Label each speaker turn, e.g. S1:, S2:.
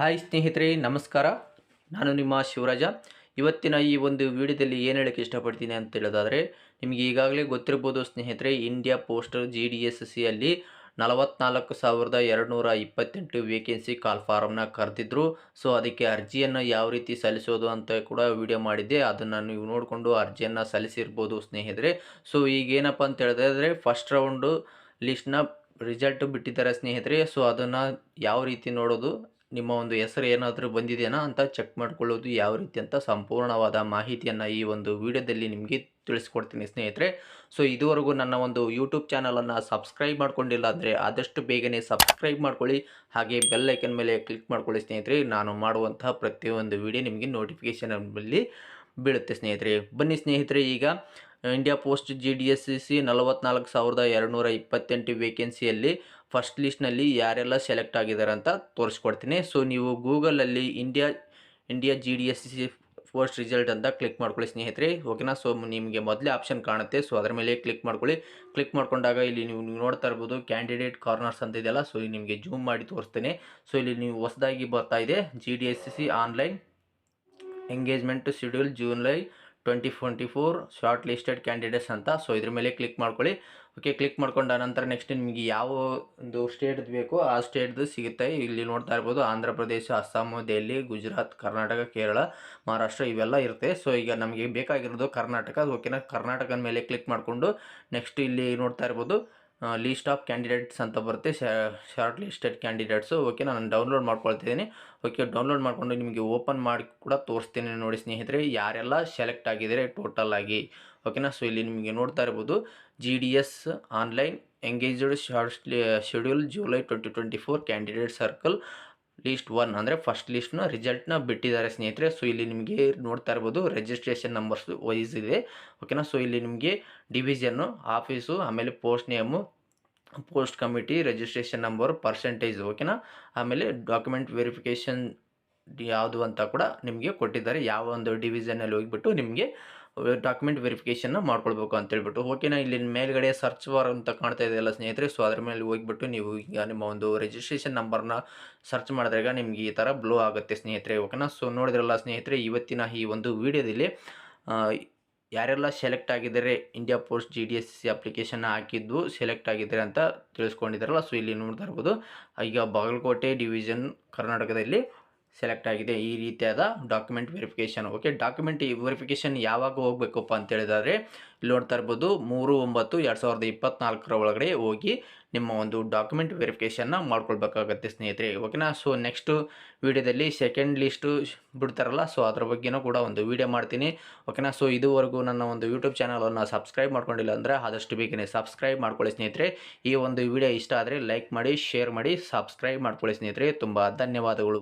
S1: Hi ಸ್ನೇಹಿತರೆ, ನಮಸ್ಕಾರ. ನಾನು ನಿಮ್ಮ ಶಿವರಾಜ. ಇವತ್ತಿನ ಈ ಒಂದು ವಿಡಿಯೋದಲ್ಲಿ ಏನು ಹೇಳೋಕ್ಕೆ ಇಷ್ಟಪಡ್ತೀನಿ ಅಂತ ಹೇಳೋದಾದರೆ, ನಿಮಗೆ ಈಗಾಗಲೇ ಗೊತ್ತಿರ್ಬೋದು ಸ್ನೇಹಿತರೆ India poster G D S ಸಿಯಲ್ಲಿ ನಲವತ್ನಾಲ್ಕು ಸಾವಿರದ ಎರಡುನೂರ ಇಪ್ಪತ್ತೆಂಟು ವೇಕೆನ್ಸಿ ಕಾಲ್ ಫಾರಮ್ನ ಕರೆದಿದ್ರು. ಸೊ ಅದಕ್ಕೆ ಅರ್ಜಿಯನ್ನು ಯಾವ ರೀತಿ ಸಲ್ಲಿಸೋದು ಅಂತ ಕೂಡ ವಿಡಿಯೋ ಮಾಡಿದ್ದೆ. ಅದನ್ನು ನೀವು ನೋಡಿಕೊಂಡು ಅರ್ಜಿಯನ್ನು ಸಲ್ಲಿಸಿರ್ಬೋದು ಸ್ನೇಹಿತರೆ. ಸೊ ಈಗೇನಪ್ಪ ಅಂತ ಹೇಳಿದ್ರೆ ಫಸ್ಟ್ ರೌಂಡು ಲಿಸ್ಟ್ನ ರಿಸಲ್ಟ್ ಬಿಟ್ಟಿದ್ದಾರೆ ಸ್ನೇಹಿತರೆ. ಸೊ ಅದನ್ನು ಯಾವ ರೀತಿ ನೋಡೋದು ನಿಮ್ಮ ಒಂದು ಹೆಸರು ಏನಾದರೂ ಬಂದಿದೆಯಾ ಅಂತ ಚೆಕ್ ಮಾಡ್ಕೊಳ್ಳೋದು ಯಾವ ರೀತಿ ಅಂತ ಸಂಪೂರ್ಣವಾದ ಮಾಹಿತಿಯನ್ನು ಈ ಒಂದು ವಿಡಿಯೋದಲ್ಲಿ ನಿಮಗೆ ತಿಳಿಸ್ಕೊಡ್ತೀನಿ ಸ್ನೇಹಿತರೆ. ಸೊ ಇದುವರೆಗೂ ನನ್ನ ಒಂದು ಯೂಟ್ಯೂಬ್ ಚಾನಲನ್ನು ಸಬ್ಸ್ಕ್ರೈಬ್ ಮಾಡ್ಕೊಂಡಿಲ್ಲ ಅಂದರೆ ಆದಷ್ಟು ಬೇಗನೆ ಸಬ್ಸ್ಕ್ರೈಬ್ ಮಾಡ್ಕೊಳ್ಳಿ. ಹಾಗೆ ಬೆಲ್ ಐಕನ್ ಮೇಲೆ ಕ್ಲಿಕ್ ಮಾಡ್ಕೊಳ್ಳಿ ಸ್ನೇಹಿತರೆ. ನಾನು ಮಾಡುವಂತಹ ಪ್ರತಿಯೊಂದು ವಿಡಿಯೋ ನಿಮಗೆ ನೋಟಿಫಿಕೇಷನಲ್ಲಿ ಬೀಳುತ್ತೆ ಸ್ನೇಹಿತರೆ. ಬನ್ನಿ ಸ್ನೇಹಿತರೆ, ಈಗ India post G D S C C ನಲವತ್ನಾಲ್ಕು ಸಾವಿರದ ಎರಡುನೂರ ಇಪ್ಪತ್ತೆಂಟು ವೇಕೆನ್ಸಿಯಲ್ಲಿ ಫಸ್ಟ್ ಲಿಸ್ಟ್ನಲ್ಲಿ ಯಾರೆಲ್ಲ ಸೆಲೆಕ್ಟ್ ಆಗಿದ್ದಾರೆ ಅಂತ ತೋರಿಸ್ಕೊಡ್ತೀನಿ. ಸೊ ನೀವು ಗೂಗಲಲ್ಲಿ India India G D S C post result ಅಂತ ಕ್ಲಿಕ್ ಮಾಡ್ಕೊಳ್ಳಿ ಸ್ನೇಹಿತರೆ. ಓಕೆನಾ ಸೊ ನಿಮಗೆ ಮೊದಲೇ ಆಪ್ಷನ್ ಕಾಣುತ್ತೆ. ಸೊ ಅದರ ಮೇಲೆ ಕ್ಲಿಕ್ ಮಾಡ್ಕೊಳ್ಳಿ. ಕ್ಲಿಕ್ ಮಾಡ್ಕೊಂಡಾಗ ಇಲ್ಲಿ ನೀವು ನೋಡ್ತಾ ಇರ್ಬೋದು ಕ್ಯಾಂಡಿಡೇಟ್ ಕಾರ್ನರ್ಸ್ ಅಂತ ಇದೆಯಲ್ಲ. ಸೊ ನಿಮಗೆ ಜೂಮ್ ಮಾಡಿ ತೋರಿಸ್ತೇನೆ. ಸೊ ಇಲ್ಲಿ ನೀವು ಹೊಸದಾಗಿ ಬರ್ತಾ ಇದೆ G D S C online engagement schedule July twenty twenty four short listed candidates ಅಂತ. ಸೊ ಇದ್ರ ಮೇಲೆ ಕ್ಲಿಕ್ ಮಾಡ್ಕೊಳ್ಳಿ. ಓಕೆ ಕ್ಲಿಕ್ ಮಾಡ್ಕೊಂಡ ನಂತರ ನೆಕ್ಸ್ಟ್ ನಿಮಗೆ ಯಾವ ಒಂದು ಸ್ಟೇಟ್ದು ಬೇಕೋ, ಆ ಸ್ಟೇಟ್ದು ಸಿಗುತ್ತೆ. ಇಲ್ಲಿ ನೋಡ್ತಾ ಇರ್ಬೋದು, ಆಂಧ್ರ ಪ್ರದೇಶ, ಅಸ್ಸಾಂ, ದೆಹಲಿ, ಗುಜರಾತ್, ಕರ್ನಾಟಕ, ಕೇರಳ, ಮಹಾರಾಷ್ಟ್ರ ಇವೆಲ್ಲ ಇರುತ್ತೆ. ಸೊ ಈಗ ನಮಗೆ ಬೇಕಾಗಿರೋದು ಕರ್ನಾಟಕ. ಓಕೆನಾ ಕರ್ನಾಟಕದ ಮೇಲೆ ಕ್ಲಿಕ್ ಮಾಡಿಕೊಂಡು ನೆಕ್ಸ್ಟ್ ಇಲ್ಲಿ ನೋಡ್ತಾ ಇರ್ಬೋದು. ಲೀಸ್ಟ್ ಆಫ್ ಕ್ಯಾಂಡಿಡೇಟ್ಸ್ ಅಂತ ಬರುತ್ತೆ. ಶಾರ್ಟ್ ಲಿಸ್ಟೆಡ್ ಕ್ಯಾಂಡಿಡೇಟ್ಸು ಓಕೆ ನಾನು ಡೌನ್ಲೋಡ್ ಮಾಡ್ಕೊಳ್ತಿದ್ದೀನಿ. ಓಕೆ ಡೌನ್ಲೋಡ್ ಮಾಡಿಕೊಂಡು ನಿಮಗೆ ಓಪನ್ ಮಾಡಿ ಕೂಡ ತೋರಿಸ್ತೀನಿ ನೋಡಿ ಸ್ನೇಹಿತರೆ. ಯಾರೆಲ್ಲ ಸೆಲೆಕ್ಟ್ ಆಗಿದ್ದಾರೆ ಟೋಟಲ್ ಆಗಿ? ಓಕೆನಾ ಸೊ ಇಲ್ಲಿ ನಿಮಗೆ ನೋಡ್ತಾ ಇರ್ಬೋದು. G D S online engaged short schedule July twenty twenty four candidate circle list one ಅಂದರೆ ಫಸ್ಟ್ ಲಿಸ್ಟ್ನ ರಿಸಲ್ಟ್ನ ಬಿಟ್ಟಿದ್ದಾರೆ ಸ್ನೇಹಿತರೆ. ಸೊ ಇಲ್ಲಿ ನಿಮಗೆ ನೋಡ್ತಾ ಇರ್ಬೋದು ರಿಜಿಸ್ಟ್ರೇಷನ್ ನಂಬರ್ಸ್ ವೈಸ್ ಇದೆ. ಓಕೆನಾ ಸೊ ಇಲ್ಲಿ ನಿಮಗೆ ಡಿವಿಷನ್ನು ಆಫೀಸು ಆಮೇಲೆ post name post committee registration number percentage ಓಕೆನಾ ಆಮೇಲೆ ಡಾಕ್ಯುಮೆಂಟ್ ವೆರಿಫಿಕೇಷನ್ ಯಾವುದು ಅಂತ ಕೂಡ ನಿಮಗೆ ಕೊಟ್ಟಿದ್ದಾರೆ. ಯಾವ ಒಂದು ಡಿವಿಷನಲ್ಲಿ ಹೋಗಿಬಿಟ್ಟು ನಿಮಗೆ ಡಾಕ್ಯುಮೆಂಟ್ ವೆರಿಫಿಕೇಷನ್ನ ಮಾಡ್ಕೊಳ್ಬೇಕು ಅಂತೇಳ್ಬಿಟ್ಟು ಓಕೆನಾ ಇಲ್ಲಿ ಮೇಲ್ಗಡೆ ಸರ್ಚ್ ಬಾರ್ ಅಂತ ಕಾಣ್ತಾ ಇದೆಯಲ್ಲ ಸ್ನೇಹಿತರೆ. ಸೊ ಅದ್ರ ಮೇಲೆ ಹೋಗಿಬಿಟ್ಟು ನೀವು ಈಗ ನಿಮ್ಮ ಒಂದು ರಿಜಿಸ್ಟ್ರೇಷನ್ ನಂಬರ್ನ ಸರ್ಚ್ ಮಾಡಿದಾಗ ನಿಮ್ಗೆ ಈ ಥರ ಬ್ಲೋ ಆಗುತ್ತೆ ಸ್ನೇಹಿತರೆ. ಓಕೆನಾ ಸೊ ನೋಡಿದ್ರಲ್ಲ ಸ್ನೇಹಿತರೆ, ಇವತ್ತಿನ ಈ ಒಂದು ವಿಡಿಯೋದಲ್ಲಿ ಯಾರೆಲ್ಲ ಸೆಲೆಕ್ಟ್ ಆಗಿದ್ದಾರೆ India post G D S C application ಹಾಕಿದ್ದು ಸೆಲೆಕ್ಟ್ ಆಗಿದ್ದಾರೆ ಅಂತ ತಿಳಿಸ್ಕೊಂಡಿದ್ದಾರಲ್ಲ. ಸೊ ಇಲ್ಲಿ ನೋಡ್ತಾ ಇರ್ಬೋದು. ಈಗ ಬಾಗಲಕೋಟೆ ಡಿವಿಷನ್ ಕರ್ನಾಟಕದಲ್ಲಿ ಸೆಲೆಕ್ಟ್ ಆಗಿದೆ ಈ ರೀತಿಯಾದ document verification okay document verification ಯಾವಾಗ ಹೋಗಬೇಕಪ್ಪ ಅಂತ ಹೇಳಿದಾದರೆ ಇಲ್ಲಿ ನೋಡ್ತಾ ಇರ್ಬೋದು ಮೂರು, ಒಂಬತ್ತು, ಎರಡು ಸಾವಿರದ ಇಪ್ಪತ್ನಾಲ್ಕರ ಒಳಗಡೆ ಹೋಗಿ ನಿಮ್ಮ ಒಂದು ಡಾಕ್ಯುಮೆಂಟ್ ವೆರಿಫಿಕೇಷನ್ನ ಮಾಡ್ಕೊಳ್ಬೇಕಾಗತ್ತೆ ಸ್ನೇಹಿತರೆ. ಓಕೆನಾ ಸೊ ನೆಕ್ಸ್ಟು ವೀಡಿಯೋದಲ್ಲಿ ಸೆಕೆಂಡ್ ಲಿಸ್ಟು ಬಿಡ್ತಾರಲ್ಲ ಸೊ ಅದ್ರ ಬಗ್ಗೆನೂ ಕೂಡ ಒಂದು ವೀಡಿಯೋ ಮಾಡ್ತೀನಿ. ಓಕೆನಾ ಸೊ ಇದುವರೆಗೂ ನನ್ನ ಒಂದು ಯೂಟ್ಯೂಬ್ ಚಾನಲನ್ನು ಸಬ್ಸ್ಕ್ರೈಬ್ ಮಾಡ್ಕೊಂಡಿಲ್ಲ ಅಂದರೆ ಆದಷ್ಟು ಬೇಗನೆ ಸಬ್ಸ್ಕ್ರೈಬ್ ಮಾಡ್ಕೊಳ್ಳಿ ಸ್ನೇಹಿತರೆ. ಈ ಒಂದು ವಿಡಿಯೋ ಇಷ್ಟ ಆದರೆ ಲೈಕ್ ಮಾಡಿ ಶೇರ್ ಮಾಡಿ ಸಬ್ಸ್ಕ್ರೈಬ್ ಮಾಡ್ಕೊಳ್ಳಿ ಸ್ನೇಹಿತರೆ. ತುಂಬ ಧನ್ಯವಾದಗಳು.